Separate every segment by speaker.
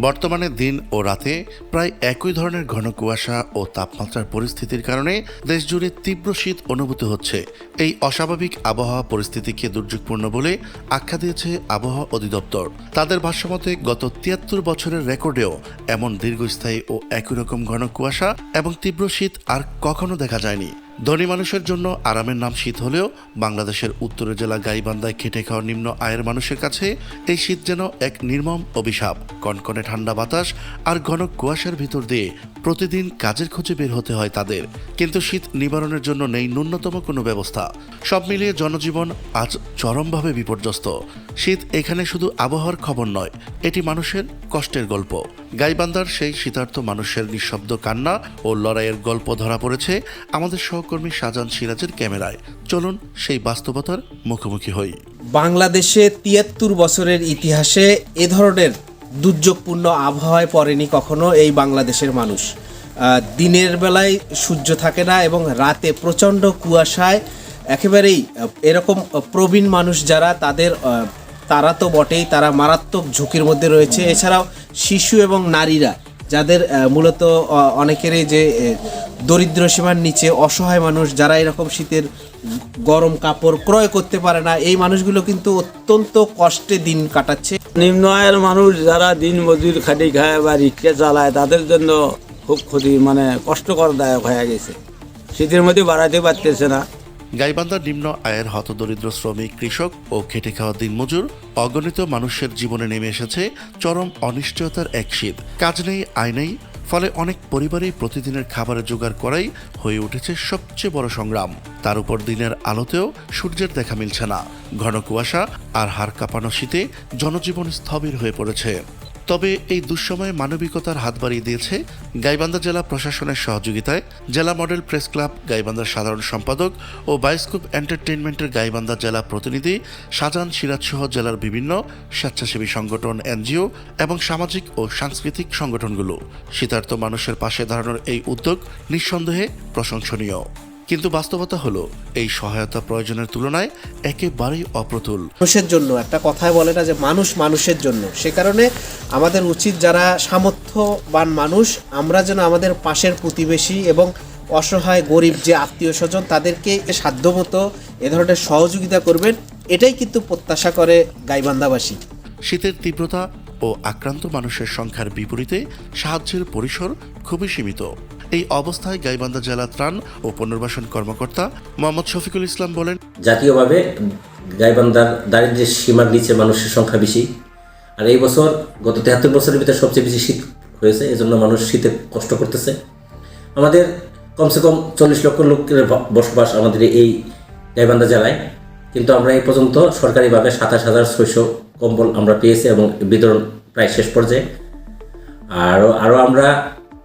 Speaker 1: বর্তমানে দিন ও রাতে প্রায় একই ধরনের ঘন কুয়াশা ও তাপমাত্রার পরিস্থিতির কারণে দেশজুড়ে তীব্র শীত অনুভূত হচ্ছে। এই অস্বাভাবিক আবহাওয়া পরিস্থিতিকে দুর্যোগপূর্ণ বলে আখ্যা দিয়েছে আবহাওয়া অধিদপ্তর। তাদের ভাষ্যমতে, গত তিয়াত্তর বছরের রেকর্ডেও এমন দীর্ঘস্থায়ী ও একই রকম ঘন কুয়াশা এবং তীব্র শীত আর কখনো দেখা যায়নি। ধনী মানুষের জন্য আরামের নাম শীত হলেও বাংলাদেশের উত্তরের জেলা গাইবান্ধায় খেটে খাওয়া নিম্ন আয়ের মানুষের কাছে এই শীত যেন এক নির্মম অভিশাপ। কনকনে ঠান্ডা বাতাস আর ঘন কুয়াশার ভিতর দিয়ে প্রতিদিন কাজের খোঁজে বের হতে হয় তাদের। কিন্তু শীত নিবারণের জন্য নেই ন্যূনতম কোনো ব্যবস্থা। সব মিলিয়ে জনজীবন আজ চরমভাবে বিপর্যস্ত। শীত এখানে শুধু আবহাওয়ার খবর নয়, এটি মানুষের কষ্টের গল্প। গাইবান্ধার সেই শীতার্থ মানুষের নিঃশব্দ কান্না ও লড়াইয়ের গল্প ধরা পড়েছে আমাদের সহকর্মী শাহজাহান সিরাজের ক্যামেরায়। চলুন সেই বাস্তবতার মুখোমুখি হই।
Speaker 2: বাংলাদেশে তিয়াত্তর বছরের ইতিহাসে এ ধরনের দুর্যোগপূর্ণ আবহাওয়ায় পড়েনি কখনো এই বাংলাদেশের মানুষ। দিনের বেলায় সূর্য থাকে না এবং রাতে প্রচণ্ড কুয়াশায় একেবারেই এরকম প্রবীণ মানুষ যারা, তাদের তারা তো বটেই, তারা মারাত্মক ঝুঁকির মধ্যে রয়েছে। এছাড়াও শিশু এবং নারীরা যাদের মূলত অনেকেরই যে দরিদ্র সীমার নিচে অসহায় মানুষ যারা এরকম শীতের গরম কাপড় ক্রয় করতে পারে না, এই মানুষগুলো কিন্তু অত্যন্ত কষ্টে দিন কাটাচ্ছে।
Speaker 3: নিম্ন আয়ের মানুষ যারা দিন মজুর খাটি খায় বা রিক্সা চালায়, তাদের জন্য খুব ক্ষতি মানে কষ্টকরদায়ক হয়ে গেছে। শীতের মধ্যে বাড়াতে পারতেছে না।
Speaker 1: গাইবান্ধার নিম্ন আয়ের হতদরিদ্র শ্রমিক, কৃষক ও খেটে খাওয়া দিনমজুর অগণিত মানুষের জীবনে নেমে এসেছে চরম অনিশ্চয়তার এক শীত কাজ নেই, আয় নেই, ফলে অনেক পরিবারেই প্রতিদিনের খাবারের জোগাড় করাই হয়ে উঠেছে সবচেয়ে বড় সংগ্রাম। তার উপর দিনের আলোতেও সূর্যের দেখা মিলছে না। ঘন কুয়াশা আর হাড় কাঁপানো শীতে জনজীবন স্থবির হয়ে পড়েছে। তবে এই দুঃসময়ে মানবিকতার হাত বাড়িয়ে দিয়েছে গাইবান্ধা জেলা প্রশাসনের সহযোগিতায়। জেলা মডেল প্রেস ক্লাব, গাইবান্ধার সাধারণ সম্পাদক ও বায়োস্কোপ এন্টারটেইনমেন্টের গাইবান্ধা জেলা প্রতিনিধি শাহজাহান সিরাজ সহ জেলার বিভিন্ন স্বেচ্ছাসেবী সংগঠন, এনজিও এবং সামাজিক ও সাংস্কৃতিক সংগঠনগুলো। শীতার্থ মানুষের পাশে দাঁড়ানোর এই উদ্যোগ নিঃসন্দেহে প্রশংসনীয়। কিন্তু বাস্তবতা হলো এই সহায়তা প্রয়োজনের তুলনায় একেবারেই অপ্রতুল।
Speaker 2: মানুষের জন্য একটা কথায় বলে না যে মানুষ মানুষের জন্য। সে কারণে আমাদের উচিত যারা সামর্থ্যবান মানুষ আমরা যেন আমাদের পাশের প্রতিবেশী এবং অসহায় গরিব যে আত্মীয় স্বজন তাদেরকে সাধ্যমতো এ ধরনের সহযোগিতা করবেন এটাই কিন্তু প্রত্যাশা করে গাইবান্ধাবাসী।
Speaker 1: শীতের তীব্রতা ও আক্রান্ত মানুষের সংখ্যার বিপরীতে সাহায্যের পরিসর খুবই সীমিত। এই অবস্থায় গাইবান্ধা জেলা ত্রাণ ও পুনর্বাসন কর্মকর্তা মোহাম্মদ শফিকুল ইসলাম বলেন,
Speaker 4: জাতীয়ভাবে গাইবান্ধার দারিদ্র্যের সীমার নিচে মানুষের সংখ্যা বেশি। আর এই বছর গত তেহাত্তর বছরের ভিতরে সবচেয়ে বেশি শীত হয়েছে, এজন্য মানুষ শীতে কষ্ট করতেছে। আমাদের কমসে কম চল্লিশ লক্ষ লোকের বসবাস আমাদের এই গাইবান্ধা জেলায়। কিন্তু আমরা এই পর্যন্ত সরকারিভাবে সাতাশ হাজার ছয়শো কম্বল আমরা পেয়েছি এবং বিতরণ প্রায় শেষ পর্যায়ে। আরও আরও আমরা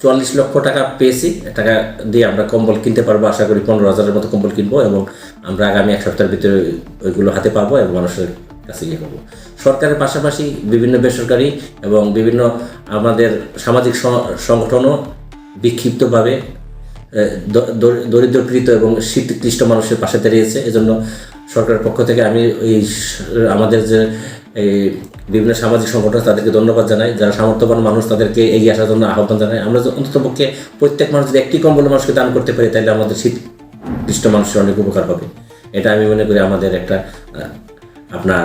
Speaker 4: চুয়াল্লিশ লক্ষ টাকা পেয়েছি। টাকা দিয়ে আমরা কম্বল কিনতে পারব, আশা করি পনেরো হাজারের মতো কম্বল কিনবো এবং আমরা আগামী এক সপ্তাহের ভিতরে ওইগুলো হাতে পাবো এবং মানুষের কাছে ইয়ে করব সরকারের পাশাপাশি বিভিন্ন বেসরকারি এবং বিভিন্ন আমাদের সামাজিক সংগঠনও বিক্ষিপ্তভাবে দরিদ্রকৃত এবং শীতক্লিষ্ট মানুষের পাশে দাঁড়িয়েছে। এজন্য সরকারের পক্ষ থেকে আমি এই আমাদের যে এই বিভিন্ন সামাজিক সংগঠন তাদেরকে ধন্যবাদ জানাই, যারা সামর্থ্যবান মানুষ তাদেরকে এগিয়ে আসার জন্য আহ্বান জানাই। আমরা যে অন্ততপক্ষে প্রত্যেক মানুষ যদি একটি কম্বল মানুষকে দান করতে পারি, তাহলে আমাদের শীতক্লিষ্ট মানুষের অনেক উপকার হবে। এটা আমি মনে করি আমাদের একটা আপনার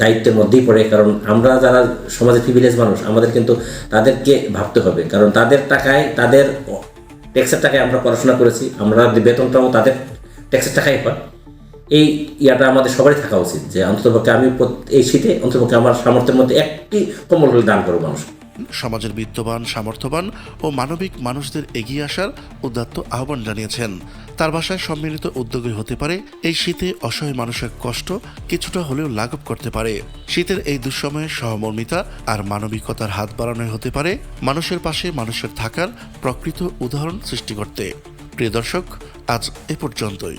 Speaker 4: দায়িত্বের মধ্যেই পড়ে। কারণ আমরা যারা সমাজে প্রিভিলেজ মানুষ, আমাদের কিন্তু তাদেরকে ভাবতে হবে। কারণ তাদের টাকায়, তাদের ট্যাক্সের টাকায় আমরা পড়াশোনা করেছি। আমরা বেতনটাও তাদের ট্যাক্সের টাকাই পাই এই ইয়াটা আমাদের সবারই থাকা উচিত যে অন্ততপক্ষে আমি এই শীতে অন্ততপক্ষে আমার সামর্থ্যের মধ্যে একটি কম্বল হলে দান করব মানুষ
Speaker 1: সমাজের বিত্তবান সামর্থ্যবান ও মানবিক মানুষদের এগিয়ে আসার উদাত্ত আহ্বান জানিয়েছেন। তার ভাষায় সম্মিলিত উদ্যোগী হতে পারে, এই শীতে অসহায় মানুষের কষ্ট কিছুটা হলেও লাঘব করতে পারে। শীতের এই দুঃসময়ে সহমর্মিতা আর মানবিকতার হাত বাড়ানোই হতে পারে মানুষের পাশে মানুষের থাকার প্রকৃত উদাহরণ সৃষ্টি করতে। প্রিয় দর্শক, আজ এ পর্যন্তই।